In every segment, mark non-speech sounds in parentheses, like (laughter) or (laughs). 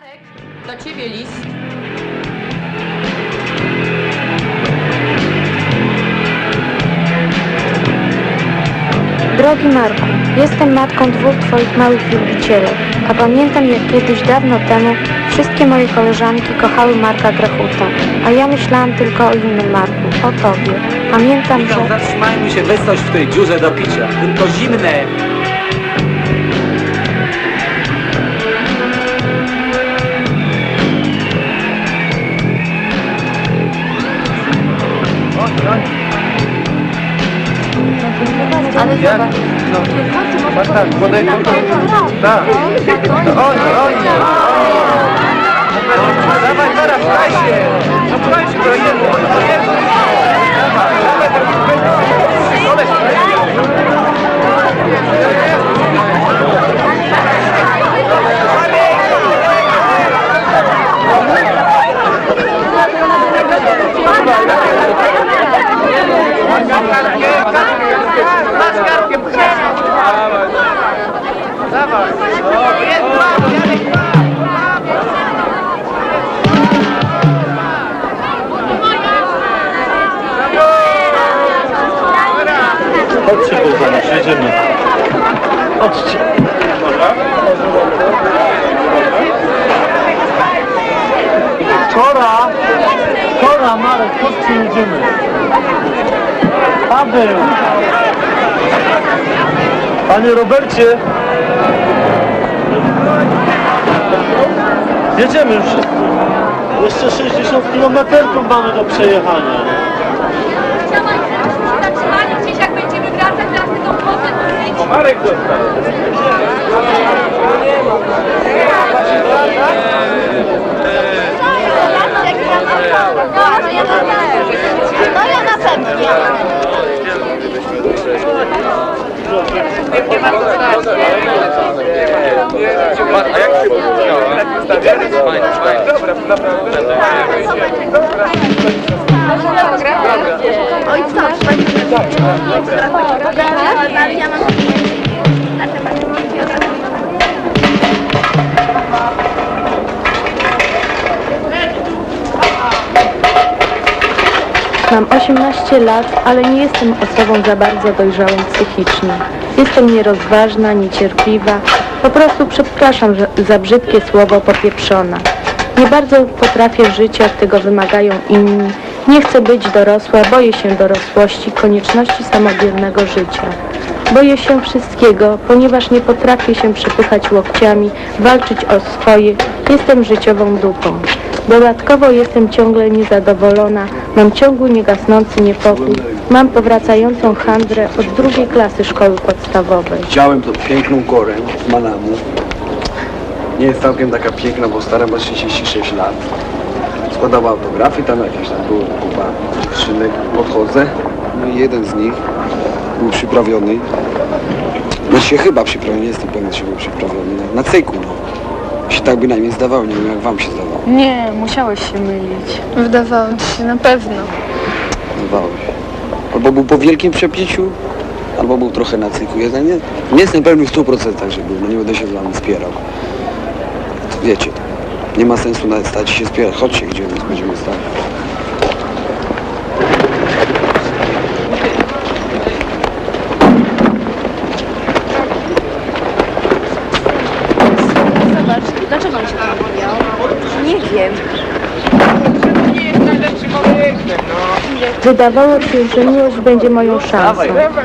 Marek, dla ciebie list. Drogi Marku, jestem matką dwóch Twoich małych wielbicieli, a pamiętam jak kiedyś dawno temu wszystkie moje koleżanki kochały Marka Grachuta, a ja myślałam tylko o innym Marku, o Tobie. Pamiętam, że... zatrzymajmy się, w tej dziurze do picia. Tylko zimne. Tak, podejdę. Tak. Oj, oj. Chodźcie. Kora! Kora, Marek, chodźcie, jedziemy. Paweł! Panie Robercie! Jedziemy już wszyscy. Jeszcze 60 km mamy do przejechania. Zatrzymanie gdzieś jak będziemy wracać, teraz tylko potem Marek dostał. No ja na pewno. A jak się podobało? Fajnie, mam Mam 18 lat, ale nie jestem osobą za bardzo dojrzałą psychicznie. Jestem nierozważna, niecierpliwa. Po prostu przepraszam za brzydkie słowo popieprzona. Nie bardzo potrafię żyć, jak tego wymagają inni. Nie chcę być dorosła, boję się dorosłości, konieczności samodzielnego życia. Boję się wszystkiego, ponieważ nie potrafię się przepychać łokciami, walczyć o swoje. Jestem życiową dupą. Dodatkowo jestem ciągle niezadowolona, mam ciągły niegasnący niepokój, mam powracającą handrę od drugiej klasy szkoły podstawowej. Widziałem tą piękną korę z Manamu. Nie jest całkiem taka piękna, bo stara ma 36 lat. Składała autografy, tam jakieś tam było kupa dziewczynek. Podchodzę, no i jeden z nich był przyprawiony. No się chyba przyprawiony, nie jestem pewien, czy był przyprawiony. Na, na cyku, no. Się tak bynajmniej zdawało, nie wiem jak wam się zdawało. Nie, musiałeś się mylić. Wydawało ci się na pewno. Zdawało się. Albo był po wielkim przepiciu, albo był trochę na cyku. Ja nie, nie jestem pewny w 100% że był, no nie będę się z wami spierał. Wiecie, nie ma sensu nawet stać się spierać. Chodźcie, gdzie my będziemy stać. Zobacz, dlaczego on się tam? Nie wiem. Wydawało się, że miłość będzie moją szansą,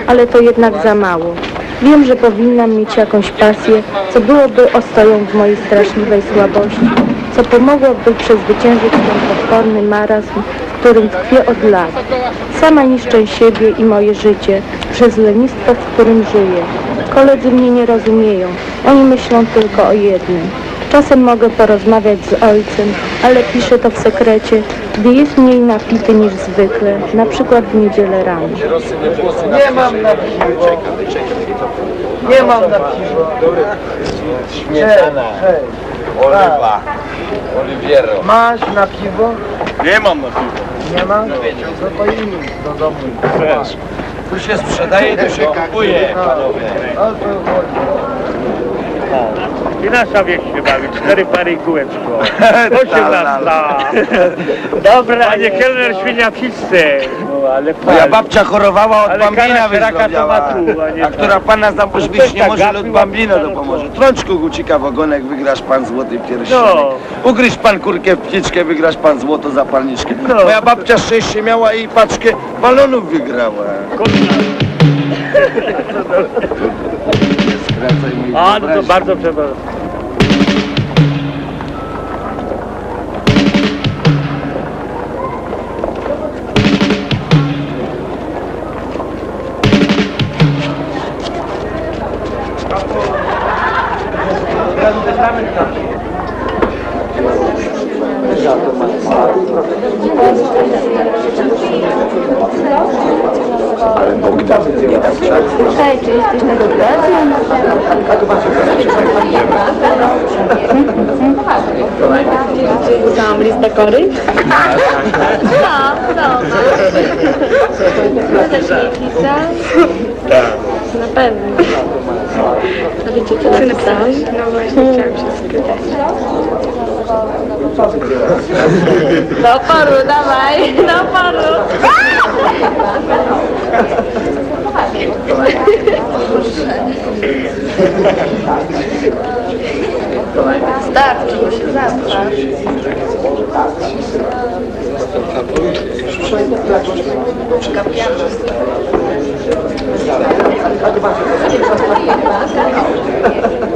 ale to jednak za mało. Wiem, że powinnam mieć jakąś pasję, co byłoby ostoją w mojej straszliwej słabości, co pomogłoby przezwyciężyć ten potworny marazm, w którym tkwię od lat. Sama niszczę siebie i moje życie przez lenistwo, w którym żyję. Koledzy mnie nie rozumieją, oni myślą tylko o jednym. Czasem mogę porozmawiać z ojcem, ale piszę to w sekrecie, gdy jest mniej napity niż zwykle, na przykład w niedzielę rano. Nie mam na piwo. Nie mam na piwo. Śmietana. Oliwa. Oliviero. Masz na piwo? Nie mam na piwo. Nie ma? No to idź do domu. Tu się sprzedaje, tu się kupuje, panowie. O to chodzi. I nasza wieś się bawi, cztery pary i kółeczko. (laughs) Osiemnasta. Dobra, panie kelner świnia wszyscy. No, ale Moja fajnie. babcia chorowała od Ale bambina szeraka wyzdrowiała, a nie a która pana tam pożywić Ktoś nie może, gapił, lud a bambino pisano, dopomoże. Trączku gucika w ogonek, wygrasz pan złoty pierścionek. No. Ugryź pan kurkę w pniczkę, wygrasz pan złoto zapalniczkę. No. Moja babcia szczęście miała i paczkę balonów wygrała. (laughs) A, no to bardzo przepraszam. Hej, czy jesteś na drodze? Pisałam list do kory. No, no. Chcesz jej pisać? Na pewno. A wiecie co napisałeś? No właśnie, chciałam się spytać. Do oporu, dawaj, do oporu. Starczy, bo się zastrasz.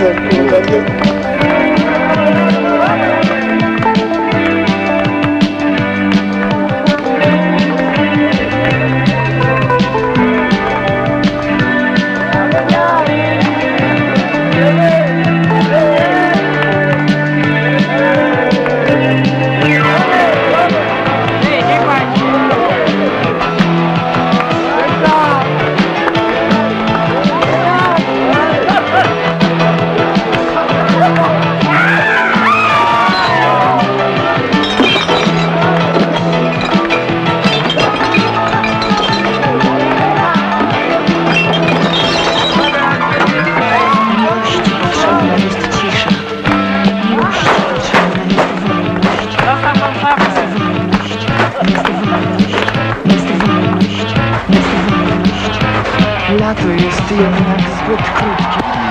Gracias. na to jest jednak zbyt krótki.